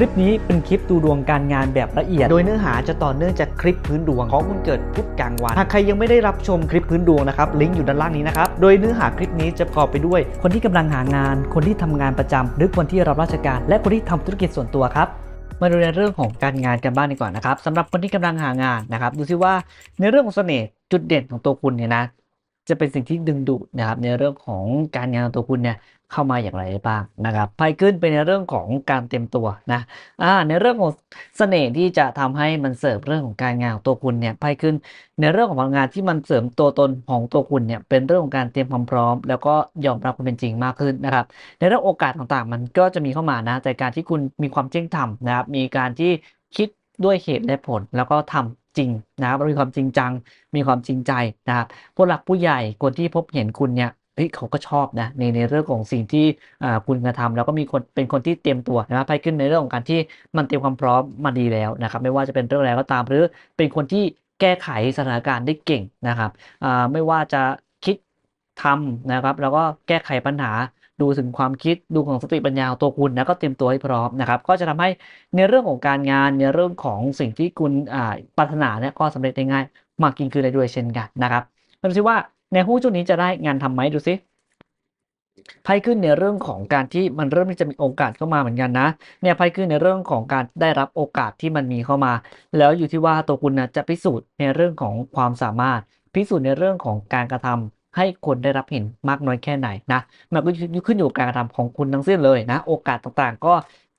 ลิปนี้เป็นคลิปดูดวงการงานแบบละเอียด โดยเนื้อหาจะต่อเนื่องจากคลิปพื้นดวงของคุณเกิดพุธกลางวัน หากใครยังไม่ได้รับชมคลิปพื้นดวงนะครับ ลิงก์อยู่ด้านล่างนี้นะครับ โดยเนื้อหาคลิปนี้จะประกอบไปด้วย คนที่กำลังหางาน คนที่ทำงานประจำหรือคนที่รับราชการ และคนที่ทำธุรกิจส่วนตัวครับมาดูในเรื่องของการงานกันบ้างดีกว่านะครับสำหรับคนที่กำลังหางานนะครับดูซิว่าในเรื่องของเสน่ห์จุดเด่นของตัวคุณเนี่ยนะจะเป็นสิ่งที่ดึงดูดนะครับในเรื่องของการงานของตัวคุณเนี่ย เข้ามาอย่างไรได้บ้างนะครับไพ่ขึ้นเป็นในเรื่องของการเตรียมตัวนะอ่าในเรื่องของเสน่ห์ที่จะทำให้มันเสริมเรื่องของการงานของตัวคุณเนี่ยไพ่ขึ้นในเรื่องของพลังงานที่มันเสริมตัวตนของตัวคุณเนี่ยเป็นเรื่องของการเตรียมความพร้อม แล้วก็ยอมรับความเป็นจริงมากขึ้นนะครับ ในเรื่องโอกาสต่างๆ มันก็จะมีเข้ามานะแต่การที่คุณมีความเที่ยงธรรมนะครับมีการที่คิดด้วยเหตุและผลแล้วก็ทำจริงนะครับมีความจริงจัง มีความจริงใจนะครับผู้หลักผู้ใหญ่คนที่พบเห็นคุณเนี่ย เฮ้ยเขาก็ชอบนะในในเรื่องของสิ่งที่อ่าคุณกระทำแล้วก็มีคนเป็นคนที่เตรียมตัวนะครับไปขึ้นในเรื่องของการที่มันเตรียมความพร้อมมาดีแล้วนะครับไม่ว่าจะเป็นเรื่องอะไรก็ตาม หรือเป็นคนที่แก้ไขสถานการณ์ได้เก่งนะครับอ่าไม่ว่าจะคิดทำนะครับ แล้วก็แก้ไขปัญหาดูถึงความคิดดูของสติปัญญาตัวคุณแล้วก็เตรียมตัวให้พร้อมนะครับ ก็จะทำให้ในเรื่องของการงานในเรื่องของสิ่งที่คุณอ่าปรารถนาเนี่ยก็สำเร็จได้ง่ายมากยิ่งขึ้นได้ด้วยเช่นกันนะครับมาดูซิว่า ในหุ้นช่วงนี้จะได้งานทำไหมดูซิไพ่ขึ้นในเรื่องของการที่มันเริ่มที่จะมีโอกาสเข้ามาเหมือนกันนะเนี่ยไพ่ขึ้นในเรื่องของการได้รับโอกาสที่มันมีเข้ามา แล้วอยู่ที่ว่าตัวคุณนะจะพิสูจน์ในเรื่องของความสามารถ พิสูจน์ในเรื่องของการกระทำให้คนได้รับเห็นมากน้อยแค่ไหนนะมันก็ขึ้นอยู่กับการกระทำของคุณทั้งสิ้นเลยนะ โอกาสต่างๆ ก็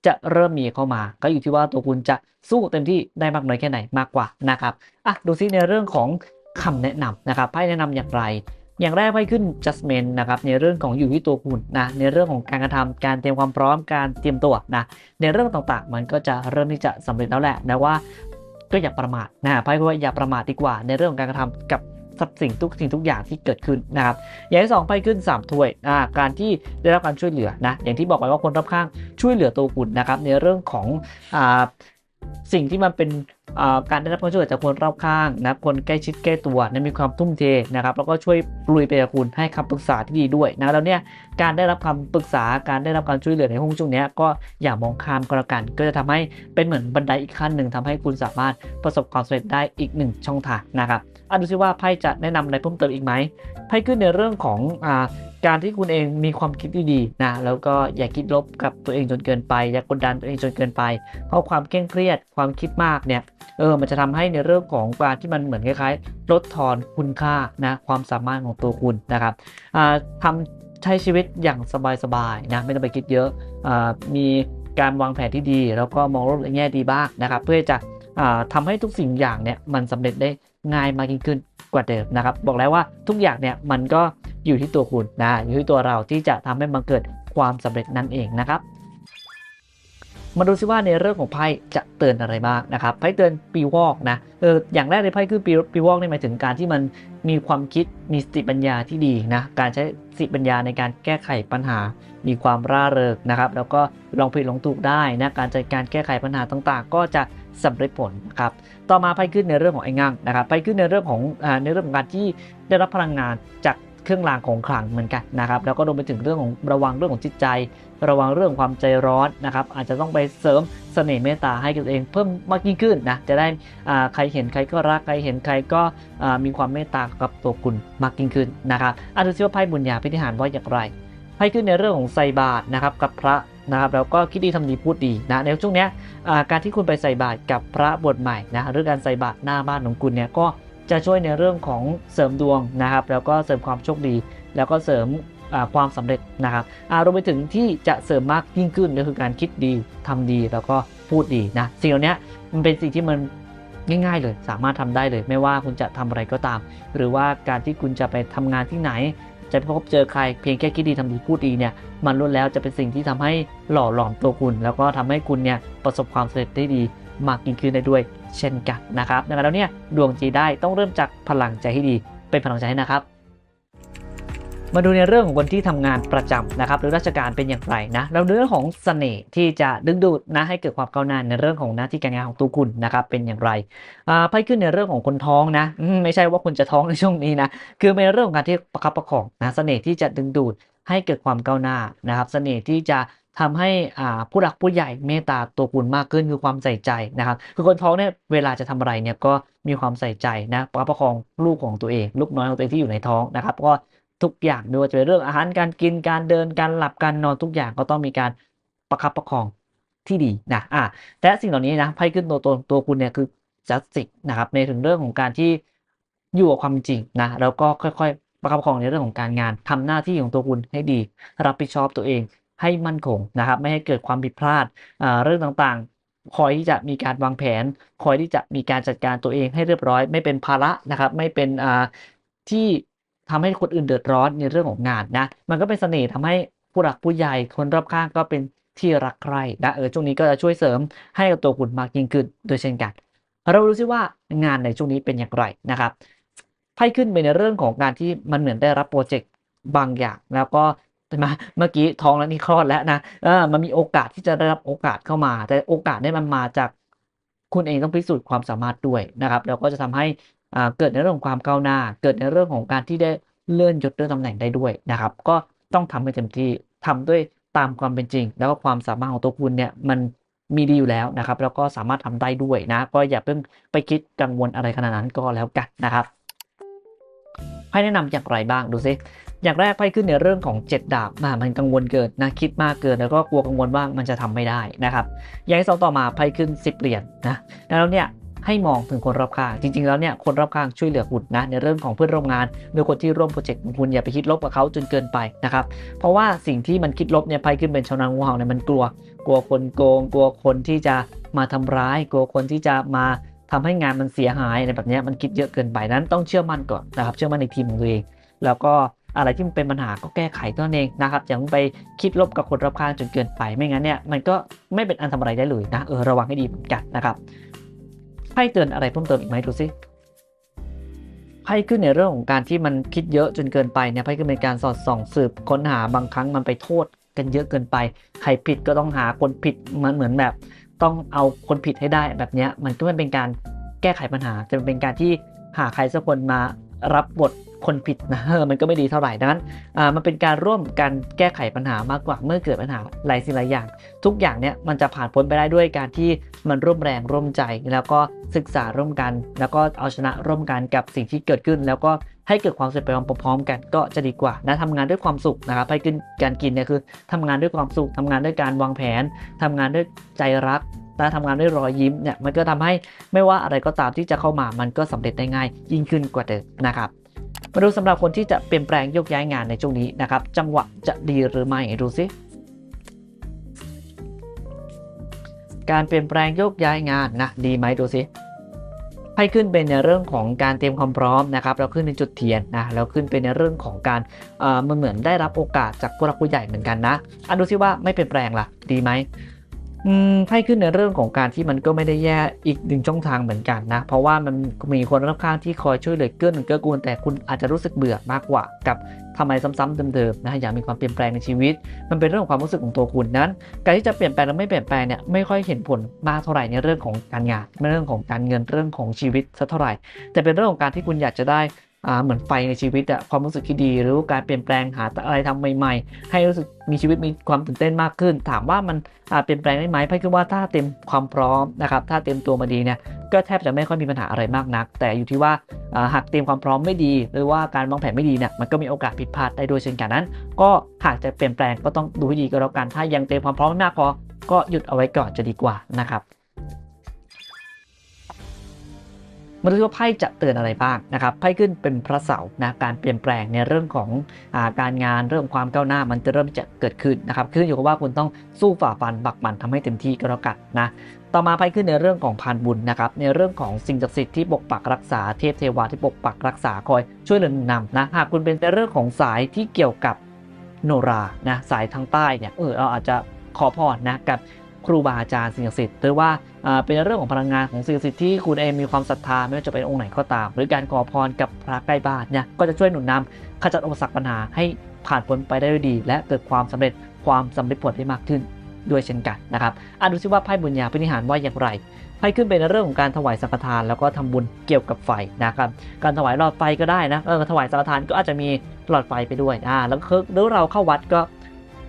จะเริ่มมีเข้ามา ก็อยู่ที่ว่าตัวคุณจะสู้เต็มที่ได้มากน้อยแค่ไหนมากกว่านะครับอะดูซิในเรื่องของ คำแนะนำนะครับไพ่แนะนำอย่างไร อย่างแรกไพ่ขึ้น judgment นะครับในเรื่องของอยู่ที่ตัวคุณนะในเรื่องของการกระทำการเตรียมความพร้อมการเตรียมตัวนะในเรื่องต่างๆ มันก็จะเริ่มที่จะสำเร็จแล้วแหละนะว่าก็อย่าประมาทนะไพ่ก็ว่าอย่าประมาทดีกว่า ในเรื่องของการกระทำกับสับสิ่งทุกสิ่งทุกอย่างที่เกิดขึ้นนะครับ อย่างที่สองไพ่ขึ้น 3 ถ้วยอ่าการที่ได้รับการช่วยเหลือนะอย่างที่บอกไปว่าคนรอบข้างช่วยเหลือตัวคุณนะครับในเรื่องของอ่า สิ่งที่มันเป็นการได้รับความช่วยเหลือจากคนรอบข้างนะคนใกล้ชิดใกล้ตัวนะมีความทุ่มเทนะครับแล้วก็ช่วยลุยไปกับคุณให้คำปรึกษาที่ดีด้วยนะแล้วเนี่ยการได้รับคำปรึกษาการได้รับการช่วยเหลือในห้องช่วงเนี้ยก็อย่ามองข้ามก็แล้วกันก็จะทำให้เป็นเหมือนบันไดอีกขั้นหนึ่งทำให้คุณสามารถประสบความสำเร็จได้อีกหนึ่งช่องทางนะครับ อะดูซิว่าไพ่จะแนะนำอะไรเพิ่มเติมอีกไหมไพ่ขึ้นในเรื่องของอ่าการที่คุณเองมีความคิดที่ดีนะแล้วก็อย่าคิดลบกับตัวเองจนเกินไป อย่ากดดันตัวเองจนเกินไป เพราะความเคร่งเครียดความคิดมากเนี่ยเออมันจะทำให้ในเรื่องของการที่มันเหมือนคล้ายๆลดทอนคุณค่านะความสามารถของตัวคุณนะครับอ่าทำใช้ชีวิตอย่างสบายๆนะไม่ต้องไปคิดเยอะอ่ามีการวางแผนที่ดี แล้วก็มองโลกในแง่ดีบ้างนะครับ เพื่อจะ อ่าทำให้ทุกสิ่งอย่างเนี่ยมันสำเร็จได้ง่ายมากยิ่งขึ้นกว่าเดิมนะครับ บอกแล้วว่าทุกอย่างเนี่ยมันก็อยู่ที่ตัวคุณนะอยู่ที่ตัวเราที่จะทำให้มันเกิดความสำเร็จนั่นเองนะครับ มาดูซิว่าในเรื่องของไพ่จะเตือนอะไรบ้างนะครับไพ่เตือนปีวอกนะเอออย่างแรกเลยไพ่คือปีปีวอกนี่หมายถึงการที่มันมีความคิดมีสติปัญญาที่ดีนะการใช้สติปัญญาในการแก้ไขปัญหา มีความร่าเริงนะครับ แล้วก็ลองผิดลองถูกได้นะการจัดการแก้ไขปัญหาต่าง ๆ ก็จะ สำเร็จผลนะครับต่อมาไพ่ขึ้นในเรื่องของไอ้งั่งนะครับไพ่ขึ้นในเรื่องของในเรื่องของการที่ได้รับพลังงานจากเครื่องรางของขลังเหมือนกันนะครับ แล้วก็รวมไปถึงเรื่องของระวังเรื่องของจิตใจ ระวังเรื่องความใจร้อนนะครับ อาจจะต้องไปเสริมเสน่ห์เมตตาให้กับตัวเองเพิ่มมากยิ่งขึ้นนะจะได้ใครเห็นใครก็รักใครเห็นใครก็มีความเมตตากับตัวคุณมากยิ่งขึ้นนะครับอะดูซิว่าไพ่บุญญาพิธีหารว่าอย่างไรให้ขึ้นในเรื่องของใส่บาตนะครับกับพระ นะครับแล้วก็คิดดีทำดีพูดดีนะในช่วงนี้การที่คุณไปใส่บาตรกับพระบวชใหม่นะหรือการใส่บาตรหน้าบ้านของคุณเนี่ยก็จะช่วยในเรื่องของเสริมดวงนะครับ แล้วก็เสริมความโชคดี แล้วก็เสริมความสำเร็จนะครับรวมไปถึงที่จะเสริมมากยิ่งขึ้นก็คือการคิดดีทำดีแล้วก็พูดดีนะสิ่งเหล่านี้มันเป็นสิ่งที่มันง่ายๆเลยสามารถทำได้เลย ไม่ว่าคุณจะทำอะไรก็ตาม หรือว่าการที่คุณจะไปทำงานที่ไหน จะพบเจอใครเพียงแค่คิดดีทำดีพูดดีเนี่ยมันล้วนแล้วจะเป็นสิ่งที่ทำให้หล่อหลอมตัวคุณ แล้วก็ทำให้คุณเนี่ยประสบความสำเร็จได้ดีมากยิ่งขึ้นได้ด้วย เช่นกันนะครับดังนั้นแล้วเนี่ยดวงจีได้ต้องเริ่มจากพลังใจให้ดี เป็นพลังใจให้นะครับ มาดูในเรื่องของคนที่ทำงานประจำนะครับหรือราชการเป็นอย่างไรนะแล้วเรื่องของเสน่ห์ที่จะดึงดูดนะให้เกิดความก้าวหน้าในเรื่องของหน้าที่การงานของตัวคุณนะครับเป็นอย่างไรอ่าไพ่ขึ้นในเรื่องของคนท้องนะไม่ใช่ว่าคุณจะท้องในช่วงนี้นะคือเป็นเรื่องของการที่ประคับประคองนะเสน่ห์ที่จะดึงดูดให้เกิดความก้าวหน้านะครับเสน่ห์ที่จะทำให้อ่าผู้หลักผู้ใหญ่เมตตาตัวคุณมากขึ้นคือความใส่ใจนะครับ คือคนท้องเนี่ยเวลาจะทำอะไรเนี่ยก็มีความใส่ใจนะประคับประคองลูกของตัวเอง ลูกน้อยของตัวเองที่อยู่ในท้องนะครับ ก็ ทุกอย่างไม่ว่าจะเป็นเรื่องอาหารการกินการเดินการหลับการนอนทุกอย่างก็ต้องมีการประคับประคองที่ดีนะอ่าแต่สิ่งเหล่านี้นะไพ่ขึ้นตัวตัวตัวคุณเนี่ยคือ justice นะครับในถึงเรื่องของการที่อยู่กับความจริงนะแล้วก็ค่อยๆ ประคับประคองในเรื่องของการงานทำหน้าที่ของตัวคุณให้ดี รับผิดชอบตัวเองให้มั่นคงนะครับ ไม่ให้เกิดความผิดพลาดเรื่องต่างๆ คอยที่จะมีการวางแผน คอยที่จะมีการจัดการตัวเองให้เรียบร้อย ไม่เป็นภาระนะครับ ไม่เป็นที่ ทำให้คนอื่นเดือดร้อนในเรื่องของงานนะมันก็เป็นเสน่ห์ทำให้ผู้หลักผู้ใหญ่คนรอบข้างก็เป็นที่รักใคร่นะเออช่วงนี้ก็จะช่วยเสริมให้กับตัวคุณมากยิ่งขึ้นโดยเช่นกัน เราดูซิว่างานในช่วงนี้เป็นอย่างไรนะครับไพ่ขึ้นไปในเรื่องของการที่มันเหมือนได้รับโปรเจกต์บางอย่าง แล้วก็มาเมื่อกี้ท้องแล้วนี่คลอดแล้วนะเออมันมีโอกาสที่จะได้รับโอกาสเข้ามา แต่โอกาสนี่มันมาจากคุณเองต้องพิสูจน์ความสามารถด้วยนะครับ แล้วก็จะทำให้ เกิดในเรื่องของความก้าวหน้า เกิดในเรื่องของการที่ได้เลื่อนยศเลื่อนตำแหน่งได้ด้วยนะครับ ก็ต้องทำให้เต็มที่ทำด้วยตามความเป็นจริง แล้วก็ความสามารถของตัวคุณเนี่ยมันมีดีอยู่แล้วนะครับ แล้วก็สามารถทำได้ด้วยนะ ก็อย่าเพิ่งไปคิดกังวลอะไรขนาดนั้นก็แล้วกันนะครับไพ่แนะนำอย่างไรบ้างดูซิอย่างแรกไพ่ขึ้นในเรื่องของ 7 ดาบมามันกังวลเกินนะคิดมากเกินแล้วก็กลัวกังวลว่ามันจะทำไม่ได้นะครับอย่างที่สองต่อมาไพ่ขึ้น 10เหรียญนะแล้วเนี่ย ให้มองถึงคนรอบข้าง จริง ๆ แล้วเนี่ยคนรอบข้างช่วยเหลือคุณนะในเรื่องของเพื่อนร่วมงานหรือคนที่ร่วมโปรเจกต์ของคุณอย่าไปคิดลบกับเขาจนเกินไปนะครับเพราะว่าสิ่งที่มันคิดลบเนี่ยไพ่ขึ้นเป็นชาวนางูเห่าเนี่ยมันกลัว กลัวคนโกง กลัวคนที่จะมาทำร้าย กลัวคนที่จะมาทำให้งานมันเสียหายอะไรแบบเนี้ยมันคิดเยอะเกินไปนั้นต้องเชื่อมั่นก่อนนะครับเชื่อมั่นในทีมของตัวเอง แล้วก็อะไรที่มันเป็นปัญหาก็แก้ไขตัวเองนะครับอย่าเพิ่งไปคิดลบกับคนรอบข้างจนเกินไป ไม่งั้นเนี่ยมันก็ไม่เป็นอันทำอะไรได้เลยนะเออระวังให้ดีเหมือนกันนะครับ ไพ่เตือนอะไรเพิ่มเติมอีกไหมดูสิไพ่ขึ้นในเรื่องของการที่มันคิดเยอะจนเกินไปเนี่ยไพ่ขึ้นเป็นการสอดส่องสืบค้นหาบางครั้งมันไปโทษกันเยอะเกินไป ใครผิดก็ต้องหาคนผิดมันเหมือนแบบ ต้องเอาคนผิดให้ได้แบบเนี้ยมันก็ไม่เป็นการแก้ไขปัญหา จะเป็นการที่หาใครสักคนมารับบท คนผิดนะเออมันก็ไม่ดีเท่าไหร่ดังนั้นอ่ามันเป็นการร่วมกันแก้ไขปัญหามากกว่าเมื่อเกิดปัญหาหลายสิ่งหลายอย่าง ทุกอย่างเนี่ยมันจะผ่านพ้นไปได้ด้วยการที่มันร่วมแรงร่วมใจ แล้วก็ศึกษาร่วมกัน แล้วก็เอาชนะร่วมกันกับสิ่งที่เกิดขึ้น แล้วก็ให้เกิดความสำเร็จไปพร้อมๆกันก็จะดีกว่านะทำงานด้วยความสุขนะครับให้กินการกินเนี่ยคือทำงานด้วยความสุขทำงานด้วยการวางแผนทำงานด้วยใจรักและทำงานด้วยรอยยิ้มเนี่ยมันก็ทำให้ไม่ว่าอะไรก็ตามที่จะเข้ามามันก็สำเร็จได้ง่ายยิ่งขึ้นกว่าเดิมนะครับ มาดูสำหรับคนที่จะเปลี่ยนแปลงโยกย้ายงานในช่วงนี้นะครับ จังหวะจะดีหรือไม่ดูสิการเปลี่ยนแปลงโยกย้ายงานนะดีไหมดูสิให้ขึ้นเป็นในเรื่องของการเตรียมความพร้อมนะครับแล้วขึ้นเป็นจุดเทียนนะแล้วขึ้นเป็นในเรื่องของการเอ่อมันเหมือนได้รับโอกาสจากผู้รักผู้ใหญ่เหมือนกันนะอันดูซิว่าไม่เปลี่ยนแปลงล่ะดีไหม ให้ขึ้นในเรื่องของการที่มันก็ไม่ได้แย่อีกหนึ่งช่องทางเหมือนกันนะ เพราะว่ามันมีคนรอบข้างที่คอยช่วยเหลือเกื้อหนุนเกื้อกูลแต่คุณอาจจะรู้สึกเบื่อมากกว่ากับทำไมซ้ำๆเดิมๆนะอยากมีความเปลี่ยนแปลงในชีวิต มันเป็นเรื่องของความรู้สึกของตัวคุณนั้น การที่จะเปลี่ยนแปลงและไม่เปลี่ยนแปลงเนี่ยไม่ค่อยเห็นผลมากเท่าไหร่ในเรื่องของการงานในเรื่องของการเงินเรื่องของชีวิตสักเท่าไหร่ แต่เป็นเรื่องของการที่คุณอยากจะได้ เหมือนไฟในชีวิตอะความรู้สึกที่ดีหรือการเปลี่ยนแปลงหาอะไรทำใหม่ ๆ ให้รู้สึกมีชีวิตมีความตื่นเต้นมากขึ้น ถามว่ามันอ่าเปลี่ยนแปลงได้ไหมพี่คิดว่าถ้าเต็มความพร้อมนะครับถ้าเต็มตัวมาดีเนี่ยก็แทบจะไม่ค่อยมีปัญหาอะไรมากนัก แต่อยู่ที่ว่าอ่าหากเตรียมความพร้อมไม่ดี หรือว่าการวางแผนไม่ดีเนี่ยมันก็มีโอกาสผิดพลาดได้ด้วยเช่นกันนั้น ก็หากจะเปลี่ยนแปลงก็ต้องดูให้ดีก็แล้วกันถ้ายังเตรียมความพร้อมไม่มากพอก็หยุดเอาไว้ก่อนจะดีกว่านะครับ มาดูว่าไพ่จะเตือนอะไรบ้างนะครับไพ่ขึ้นเป็นพระเสาร์นะการเปลี่ยนแปลงในเรื่องของอาการงานเรื่องความก้าวหน้ามันจะเริ่มจะเกิดขึ้นนะครับขึ้นอยู่กับว่าคุณต้องสู้ฝ่าฟันบักมันทำให้เต็มที่ก็แล้วกันนะต่อมาไพ่ขึ้นในเรื่องของพานบุญนะครับในเรื่องของสิ่งศักดิ์สิทธิ์ที่ปกปักรักษาเทพเทวาที่ปกปักรักษาคอยช่วยเหลือนำนะหากคุณเป็นในเรื่องของสายที่เกี่ยวกับโนรานะสายทางใต้เนี่ยเออเราอาจจะขอพรนะกับ ครูบาอาจารย์สิ่งศักดิ์สิทธิ์หรือว่าเป็นเรื่องของพลังงานของสิ่งศักดิ์สิทธิ์ที่คุณเองมีความศรัทธาไม่ว่าจะเป็นองค์ไหนก็ตาม หรือการขอพรกับพระใกล้บ้านเนี่ยก็จะช่วยหนุนนำขจัดอุปสรรคปัญหาให้ผ่านพ้นไปได้ด้วยดี และเกิดความสำเร็จความสำเร็จผลได้มากขึ้นด้วยเช่นกันนะครับอะดูซิว่าไพ่บุญญาพินิหารว่าอย่างไรไพ่ขึ้นเป็นเรื่องของการถวายสังฆทานแล้วก็ทำบุญเกี่ยวกับไฟนะครับ การถวายหลอดไฟก็ได้นะ เออถวายสังฆทานก็อาจจะมีหลอดไฟไปด้วย อ่า แล้วคือหรือเราเข้าวัดก็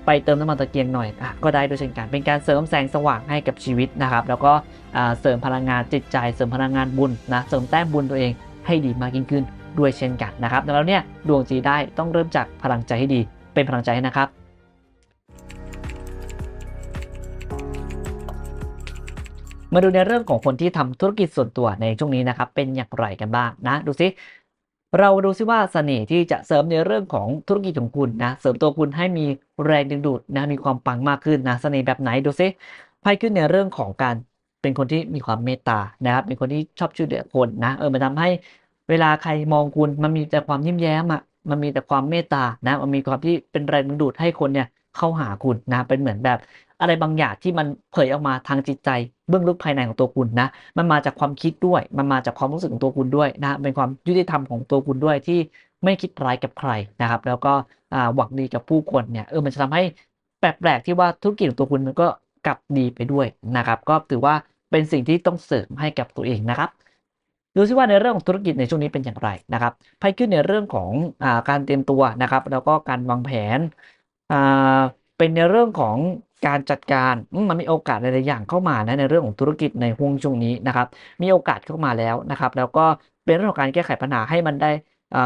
ไปเติมน้ำมันตะเกียงหน่อยอะก็ได้ด้วยเช่นกัน เป็นการเสริมแสงสว่างให้กับชีวิตนะครับ แล้วก็เสริมพลังงานจิตใจ เสริมพลังงานบุญนะ เสริมแต้มบุญตัวเองให้ดีมากยิ่งขึ้นด้วยเช่นกันนะครับดังนั้นเนี่ยดวงจีได้ต้องเริ่มจากพลังใจให้ดี เป็นพลังใจนะครับมาดูในเรื่องของคนที่ทำธุรกิจส่วนตัวในช่วงนี้นะครับเป็นอย่างไรกันบ้างนะ ดูซิ เราดูซิว่าเสน่ห์ที่จะเสริมในเรื่องของธุรกิจของคุณนะ เสริมตัวคุณให้มีแรงดึงดูดนะ มีความปังมากขึ้นนะเสน่ห์แบบไหนดูซิไพ่ขึ้นในเรื่องของการเป็นคนที่มีความเมตตานะครับ เป็นคนที่ชอบช่วยเหลือคนนะ เออ มันทำให้เวลาใครมองคุณ มันมีแต่ความยิ้มแย้มอะ มันมีแต่ความเมตตา นะ มันมีความที่เป็นแรงดึงดูดให้คนเนี่ยเข้าหาคุณนะ เป็นเหมือนแบบอะไรบางอย่างที่มันเผยออกมาทางจิตใจ เบื้องลึกภายในของตัวคุณนะ มันมาจากความคิดด้วย มันมาจากความรู้สึกของตัวคุณด้วยนะเป็นความยุติธรรมของตัวคุณด้วยที่ไม่คิดร้ายกับใครนะครับ แล้วก็หวังดีกับผู้คนเนี่ยเออมันจะทำให้แปลกๆที่ว่าธุรกิจของตัวคุณมันก็กลับดีไปด้วยนะครับ ก็ถือว่าเป็นสิ่งที่ต้องเสริมให้กับตัวเองนะครับดูซิว่าในเรื่องของธุรกิจในช่วงนี้เป็นอย่างไรนะครับไพ่ขึ้นในเรื่องของอการเตรียมตัวนะครับ แล้วก็การวางแผนอ เป็นในเรื่องของการจัดการมันมีโอกาสหลายๆอย่างเข้ามานะในเรื่องของธุรกิจในห่วงช่วงนี้นะครับ มีโอกาสเข้ามาแล้วนะครับ แล้วก็เป็นเรื่องของการแก้ไขปัญหาให้มันได้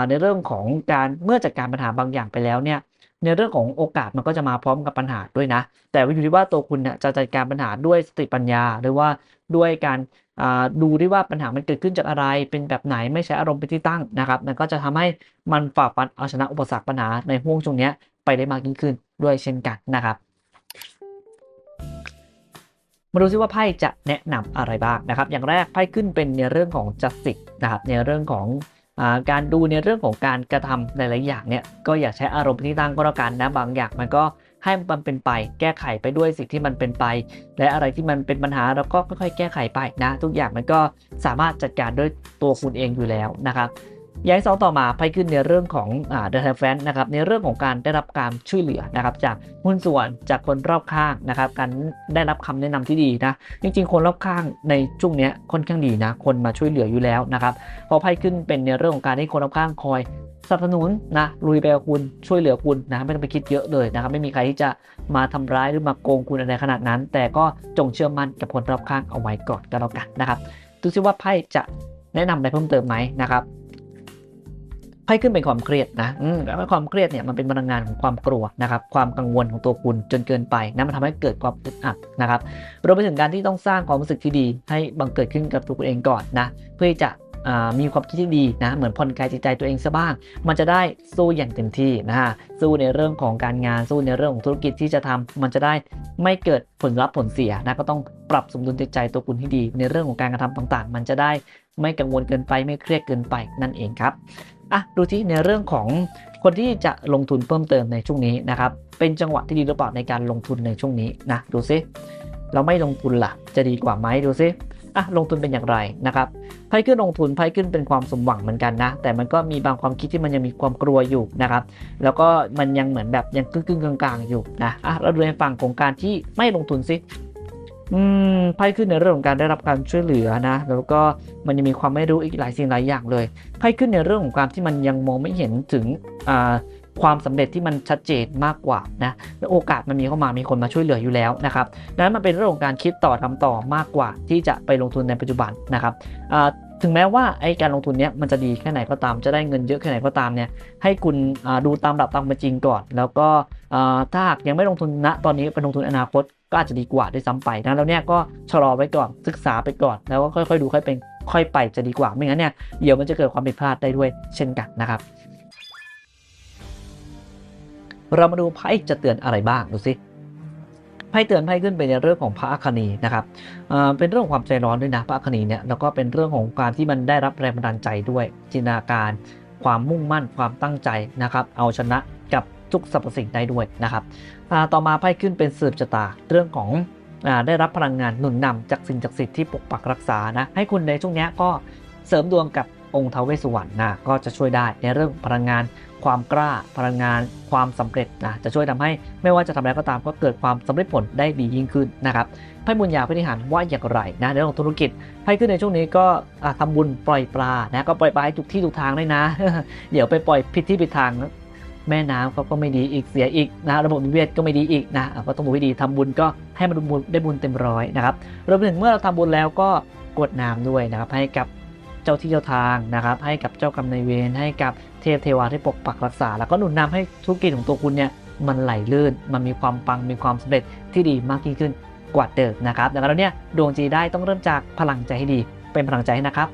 ในเรื่องของการเมื่อจัดการปัญหาบางอย่างไปแล้วเนี่ยในเรื่องของโอกาสมันก็จะมาพร้อมกับปัญหาด้วยนะ แต่อยู่ที่ว่าตัวคุณเนี่ยจะจัดการปัญหาด้วยสติปัญญา หรือว่าด้วยการดูที่ว่าปัญหามันเกิดขึ้นจากอะไร เป็นแบบไหนไม่ใช้อารมณ์เป็นที่ตั้งนะครับมันก็จะทำให้มันฝ่าฟันเอาชนะอุปสรรคปัญหาในห่วงช่วงนี้ไปได้มากยิ่งขึ้น ด้วยเช่นกันนะครับ มาดูซิว่าไพ่จะแนะนำอะไรบ้างนะครับ อย่างแรกไพ่ขึ้นเป็นในเรื่องของ justice นะครับในเรื่องของอการดูในเรื่องของการกระทำหลายๆอย่างเนี่ยก็อย่าใช้อารมณ์ที่ตั้งก็แล้วกันนะบางอย่างมันก็ให้มันเป็นไปแก้ไขไปด้วยสิ่งที่มันเป็นไป และอะไรที่มันเป็นปัญหาเราก็ค่อยๆ แก้ไขไปนะ ทุกอย่างมันก็สามารถจัดการด้วยตัวคุณเองอยู่แล้วนะครับ ย่างที่สองต่อมาไพ่ขึ้นในเรื่องของอ่า The t e r f a n นะครับในเรื่องของการได้รับการช่วยเหลือนะครับจากหุ้นส่วนจากคนรอบข้างนะครับการได้รับคำแนะนำที่ดีนะจริงๆ คนรอบข้างในช่วงนี้ค่อนข้างดีนะคนมาช่วยเหลืออยู่แล้วนะครับพอไพ่ขึ้นเป็นในเรื่องของการที่คนรอบข้างคอยสนับสนุนนะลุยไปกับคุณช่วยเหลือคุณนะไม่ต้องไปคิดเยอะเลยนะครับไม่มีใครที่จะมาทำร้ายหรือมาโกงคุณอะไรขนาดนั้น แต่ก็จงเชื่อมั่นกับคนรอบข้างเอาไว้ก่อนก็แล้วกันนะครับดูซิว่าไพ่จะแนะนำอะไรเพิ่มเติมไหมนะครับ ไพ่ขึ้นเป็นความเครียดนะอืมแล้วความเครียดเนี่ยมันเป็นพลังงานของความกลัวนะครับ ความกังวลของตัวคุณจนเกินไปนะมันทำให้เกิดความอึดอัดนะครับรวมไปถึงการที่ต้องสร้างความรู้สึกที่ดี ให้บังเกิดขึ้นกับตัวคุณเองก่อนนะเพื่อที่จะอ่ามีความคิดที่ดีนะ เหมือนผ่อนคลายจิตใจตัวเองซะบ้าง มันจะได้สู้อย่างเต็มที่นะฮะ สู้ในเรื่องของการงาน สู้ในเรื่องของธุรกิจที่จะทำมันจะได้ไม่เกิดผลลัพธ์ผลเสียนะ ก็ต้องปรับสมดุลจิตใจตัวคุณให้ดี ในเรื่องของการกระทำต่างๆ มันจะได้ไม่กังวลเกินไป ไม่เครียดเกินไปนั่นเองครับ อะดูที่ในเรื่องของคนที่จะลงทุนเพิ่มเติมในช่วงนี้นะครับ เป็นจังหวะที่ดีหรือเปล่าในการลงทุนในช่วงนี้นะดูซิเราไม่ลงทุนล่ะ จะดีกว่าไหมดูซิอะลงทุนเป็นอย่างไรนะครับไพ่ขึ้นลงทุนไพ่ขึ้นเป็นความสมหวังเหมือนกันนะ แต่มันก็มีบางความคิดที่มันยังมีความกลัวอยู่นะครับ แล้วก็มันยังเหมือนแบบยังกึ่งๆกลางๆอยู่นะอะเราดูในฝั่งของการที่ไม่ลงทุนซิ อืมไพ่ขึ้นในเรื่องของการได้รับการช่วยเหลือนะ แล้วก็มันยังมีความไม่รู้อีกหลายสิ่งหลายอย่างเลยไพ่ขึ้นในเรื่องของความที่มันยังมองไม่เห็นถึงอ่าความสำเร็จที่มันชัดเจนมากกว่านะและโอกาสมันมีเข้ามามีคนมาช่วยเหลืออยู่แล้วนะครับดังนั้นมันเป็นเรื่องของการคิดต่อทำต่อมากกว่า ที่จะไปลงทุนในปัจจุบันนะครับอ่า ถึงแม้ว่าไอ้การลงทุนเนี้ยมันจะดีแค่ไหนก็ตามจะได้เงินเยอะแค่ไหนก็ตามเนี่ยให้คุณอ่าดูตามหลักตามเป็นจริงก่อน แล้วก็อ่าถ้าหากยังไม่ลงทุนณตอนนี้ไปลงทุนอนาคตก็อาจจะดีกว่าด้วยซ้ำไปนะแล้วเนี่ยก็ชะลอไว้ก่อนศึกษาไปก่อนแล้วก็ค่อยๆดูค่อยเป็นค่อยไปจะดีกว่าไม่งั้นเนี่ยเดี๋ยวมันจะเกิดความผิดพลาดได้ด้วยเช่นกันนะครับ เรามาดูไพ่จะเตือนอะไรบ้างดูสิ พ่เตือนไพ่ขึ้นเป็นในเรื่องของพระอัคนีนะครับเป็นเรื่องของความใจร้อนด้วยนะพระอัคนีเนี่ยแล้วก็เป็นเรื่องของการที่มันได้รับแรงบันดาลใจด้วย จินตนาการความมุ่งมั่นความตั้งใจนะครับ เอาชนะกับทุกสรรพสิ่งได้ด้วยนะครับต่อมาไพ่ขึ้นเป็นสืบชะตาเรื่องของอได้รับพลังงานหนุนนำจากสิ่งศักดิ์สิทธิ์ที่ปกปักรักษานะให้คุณในช่วงนี้ก็เสริมดวงกับ องค์ทาวเวสุวรรณนะก็จะช่วยได้ในเรื่องพลังงาน ความกล้าพลังงาน ความสำเร็จนะจะช่วยทำให้ไม่ว่าจะทำอะไรก็ตามก็เกิดความสำเร็จผลได้ดียิ่งขึ้นนะครับไพ่บุญญาพิธีหารว่าอย่างไรนะในเรื่องของธุรกิจไพ่ขึ้นในช่วงนี้ก็อะทำบุญปล่อยปลานะก็ปล่อยปลาให้ทุกที่ทุกทางเลยนะ เดี๋ยวไปปล่อยผิดที่ผิดทางแม่น้ำเขาก็ไม่ดีอีกเสียอีกนะระบบนิเวศก็ไม่ดีอีกนะก็ต้องดูให้ดีทำบุญก็ให้มันบุญได้บุญเต็มร้อยนะครับรวมถึงเมื่อเราทำบุญแล้วก็กดน้ำด้วยนะครับให้กับ เจ้าที่เจ้าทางนะครับ ให้กับเจ้ากรรมนายเวรให้กับเทพเทวาที่ปกปักรักษา แล้วก็หนุนนำให้ธุรกิจของตัวคุณเนี่ยมันไหลลื่น มันมีความปังมีความสำเร็จที่ดีมากยิ่งขึ้นกว่าเดิมนะครับดังนั้นเนี่ยดวงจีได้ต้องเริ่มจากพลังใจให้ดีเป็นพลังใจให้นะครับ